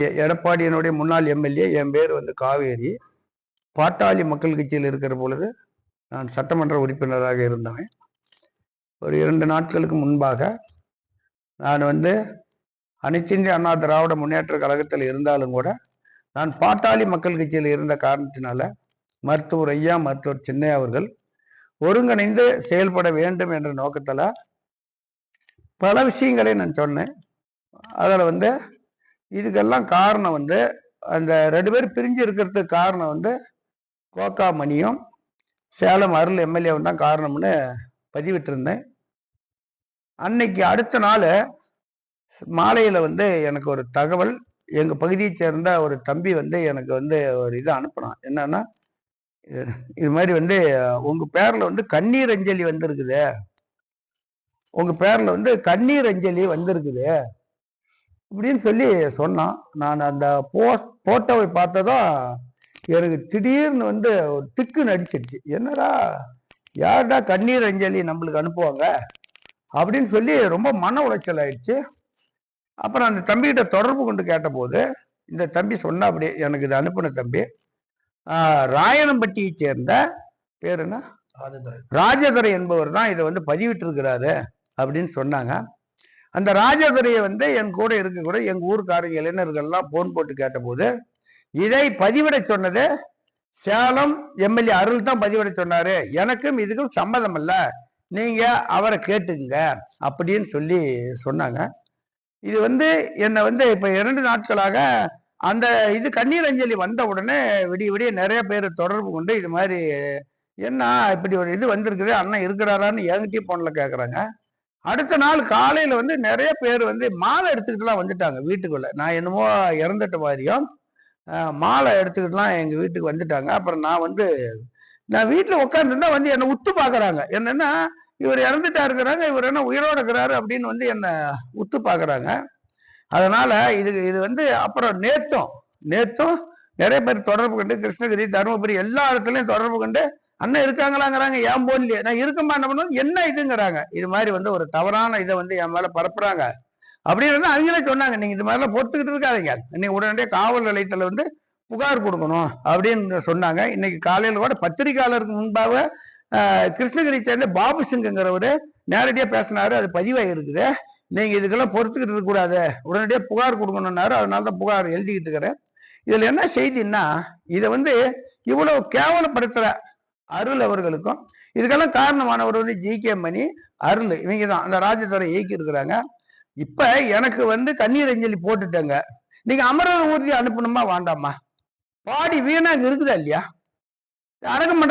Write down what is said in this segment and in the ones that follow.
எடப்பாடியினுடைய முன்னாள் எம்எல்ஏ என் பேர் வந்து காவேரி. பாட்டாளி மக்கள் கட்சியில் இருக்கிற பொழுது நான் சட்டமன்ற உறுப்பினராக இருந்தவன். ஒரு இரண்டு நாட்களுக்கு முன்பாக நான் வந்து அனைத்திந்திய அண்ணா திராவிட முன்னேற்ற கழகத்தில் இருந்தாலும் கூட நான் பாட்டாளி மக்கள் கட்சியில் இருந்த காரணத்தினால மருத்துவர் ஐயா மருத்துவர் சின்னையா அவர்கள் ஒருங்கிணைந்து செயல்பட வேண்டும் என்ற நோக்கத்தில் பல விஷயங்களை நான் சொன்னேன். அதில் வந்து இதுக்கெல்லாம் காரணம் வந்து அந்த ரெண்டு பேரும் பிரிஞ்சு இருக்கிறதுக்கு காரணம் வந்து கோகா மணியும் சேலம் அருள் எம்எல்ஏவும் தான் காரணம்னு பதிவிட்டிருந்தேன். அன்னைக்கு அடுத்த நாள் மாலையில் வந்து எனக்கு ஒரு தகவல் எங்கள் பகுதியை சேர்ந்த ஒரு தம்பி வந்து எனக்கு வந்து ஒரு இதை அனுப்பினான். என்னன்னா இது- இது மாதிரி வந்து உங்கள் பேரில் வந்து கண்ணீர் அஞ்சலி வந்திருக்குது. உங்கள் பேரில் வந்து கண்ணீர் அஞ்சலி வந்திருக்குது. இப்படின்னு சொல்லி சொன்னான். நான் அந்த போஸ்ட் போட்டோவை பார்த்ததும் எனக்கு திடீர்னு வந்து ஒரு திக்கு நடிச்சிருச்சு என்னடா யார்டா கண்ணீர் அஞ்சலி நம்மளுக்கு அனுப்புவாங்க? அப்படின்னு சொல்லி ரொம்ப மன உளைச்சல் ஆயிடுச்சு. அப்புறம் அந்த தம்பிகிட்ட தொடர்பு கொண்டு கேட்டபோது இந்த தம்பி சொன்னா அப்படியே எனக்கு இது அனுப்பின தம்பி. ராயனம்பட்டியை சேர்ந்த பேர் என்ன? ராஜதுரை என்பவர் தான் இதை வந்து பதிவிட்டிருக்கிறாரு அப்படின்னு சொன்னாங்க. அந்த ராஜதுரையை வந்து என் கூட இருக்கக்கூட எங்கள் ஊருக்காரங்க இளைஞர்கள்லாம் போன் போட்டு கேட்டபோது இதை பதிவிட சொன்னது சேலம் எம்எல்ஏ அருள் தான் பதிவிட சொன்னாரு. எனக்கும் இதுக்கும் சம்மதம் இல்லை நீங்க அவரை கேட்டுங்க அப்படின்னு சொல்லி சொன்னாங்க. இது வந்து என்னை வந்து இப்போ இரண்டு நாட்களாக அந்த இது கண்ணீர் அஞ்சலி வந்த உடனே விடிய விடிய நிறைய பேர் தொடர்பு கொண்டு இது மாதிரி என்ன இப்படி ஒரு இது வந்திருக்குது? அண்ணன் இருக்கிறாரான்னு என்கிட்டயும் போனில் கேட்குறாங்க அடுத்த நாள் காலையில வந்து நிறைய பேர் வந்து மாலை எடுத்துக்கிட்டுலாம் வந்துட்டாங்க வீட்டுக்குள்ள. நான் என்னமோ இறந்துட்ட மாதிரியும் மாலை எடுத்துக்கிட்டுலாம் எங்க வீட்டுக்கு வந்துட்டாங்க. அப்புறம் நான் வந்து நான் வீட்டுல உட்காந்துருந்தா வந்து என்னை உத்து பாக்குறாங்க என்னன்னா இவர் இறந்துட்டா இருக்கிறாங்க இவர் என்ன உயிரோட இருக்கிறாரு அப்படின்னு வந்து என்னை உத்து பாக்குறாங்க அதனால இது இது வந்து அப்புறம் நேற்றும் நேற்றும் நிறைய பேர் தொடர்பு கொண்டு கிருஷ்ணகிரி தருமபுரி எல்லா இடத்துலையும் தொடர்பு கொண்டு அண்ணன் இருக்காங்களாங்கிறாங்க ஏன் போன்லையே நான் இருக்கமா என்ன பண்ணுவோம் என்ன இதுங்கிறாங்க. இது மாதிரி வந்து ஒரு தவறான இதை வந்து என் மேலே பரப்புறாங்க. அப்படின்னு வந்து அவங்களே சொன்னாங்க நீங்கள் இது மாதிரிலாம் பொறுத்துக்கிட்டு இருக்காதீங்க. இன்னைக்கு உடனடியாக காவல் நிலையத்தில் வந்து புகார் கொடுக்கணும் அப்படின்னு சொன்னாங்க. இன்னைக்கு காலையில் கூட பத்திரிகையாளருக்கு முன்பாக கிருஷ்ணகிரி சேர்ந்த பாபு சிங்குங்கிறவர் நேரடியாக பேசினாரு. அது பதிவாகி இருக்குது. நீங்கள் இதுக்கெல்லாம் பொறுத்துக்கிட்டு இருக்கக்கூடாது. உடனடியாக புகார் கொடுக்கணுன்னாரு அதனால தான் புகார் எழுதிக்கிட்டு இருக்கிறேன். இதில் என்ன செய்தின்னா இதை வந்து இவ்வளவு கேவலப்படுத்துகிற அருள் அவர்களுக்கும். இதுக்கெல்லாம் காரணமானவர் வந்து ஜி கே மணி அருள். இவங்க தான் அந்த ராஜதுறை இயக்கி இருக்கிறாங்க இப்ப எனக்கு வந்து கண்ணீர் அஞ்சலி போட்டுட்டேங்க. நீங்க அமரர் ஊர்தி அனுப்பணுமா வேண்டாமா? பாடி வீணா அங்க இருக்குதா இல்லையா? அடக்கம்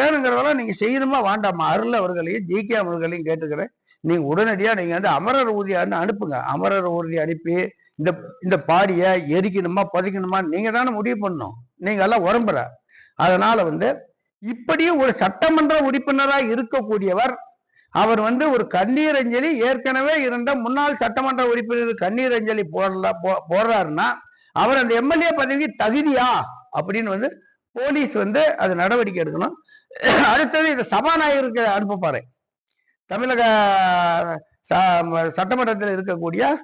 வேணுங்கிறதெல்லாம் நீங்க செய்யணுமா வேண்டாமா? அருள் அவர்களையும் ஜி கே அவர்களையும் கேட்டுக்கிறேன். நீங்க உடனடியா நீங்க வந்து அமரர் ஊர்தியான்னு அனுப்புங்க. அமரர் ஊர்தி அனுப்பி இந்த இந்த பாடியை எரிக்கணுமா புதைக்கணுமா? நீங்க தானே முடிவு பண்ணணும். நீங்க எல்லாம் உடம்புற அதனால வந்து இப்படியும் ஒரு சட்டமன்ற உறுப்பினராக இருக்கக்கூடியவர் அவர் வந்து ஒரு கண்ணீர் அஞ்சலி ஏற்கனவே இருந்த முன்னாள் சட்டமன்ற உறுப்பினர் கண்ணீர் அஞ்சலி போடல போ- போடுறாருன்னா அவர் அந்த எம்எல்ஏ பதவிக்கு தகுதியா? அப்படின்னு வந்து போலீஸ் வந்து அது நடவடிக்கை எடுக்கணும். அடுத்தது இந்த சபாநாயகருக்கு அனுப்பப்பாரு. தமிழக ச- சட்டமன்றத்தில் இருக்கக்கூடிய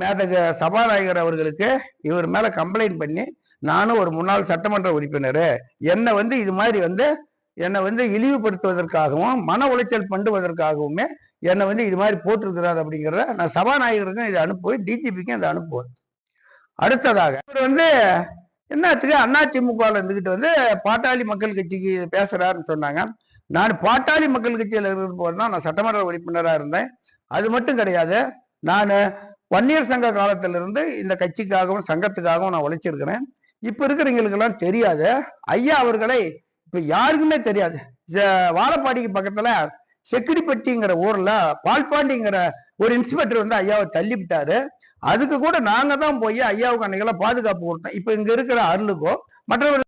மேதக சபாநாயகர் அவர்களுக்கு இவர் மேல கம்ப்ளைண்ட் பண்ணி நானும் ஒரு முன்னாள் சட்டமன்ற உறுப்பினர். என்னை வந்து இது மாதிரி வந்து என்னை வந்து இழிவுபடுத்துவதற்காகவும் மன உளைச்சல் பண்ணுவதற்காகவுமே என்னை வந்து இது மாதிரி போட்டிருக்கிறார் அப்படிங்கிறத நான் சபாநாயகருக்கும் இதை அனுப்புவேன் டிஜிபிக்கும் இதை அனுப்புவேன். அடுத்ததாக இவர் வந்து என்னத்துக்கு அண்ணா திமுகவில் இருந்துகிட்டு வந்து பாட்டாளி மக்கள் கட்சிக்கு பேசுறாருன்னு சொன்னாங்க. நான் பாட்டாளி மக்கள் கட்சியில் இருக்கும் போது தான் நான் சட்டமன்ற உறுப்பினராக இருந்தேன். அது மட்டும் கிடையாது நான் வன்னியர் சங்க காலத்திலிருந்து இந்த கட்சிக்காகவும் சங்கத்துக்காகவும் நான் உழைச்சிருக்கிறேன். இப்போ இருக்கிறவங்களுக்கெல்லாம் தெரியாது ஐயா அவர்களை இப்ப யாருக்குமே தெரியாது. வாழப்பாடிக்கு பக்கத்துல செக்கிடிப்பட்டிங்கிற ஊர்ல பால்பாண்டிங்கிற ஒரு இன்ஸ்பெக்டர் வந்து ஐயாவை தள்ளி விட்டாரு அதுக்கு கூட நாங்க தான் போய் ஐயாவுக்கு அன்னைக்கெல்லாம் பாதுகாப்பு கொடுத்தோம். இப்ப இங்க இருக்கிற அருளுக்கோ மற்றவர்கள்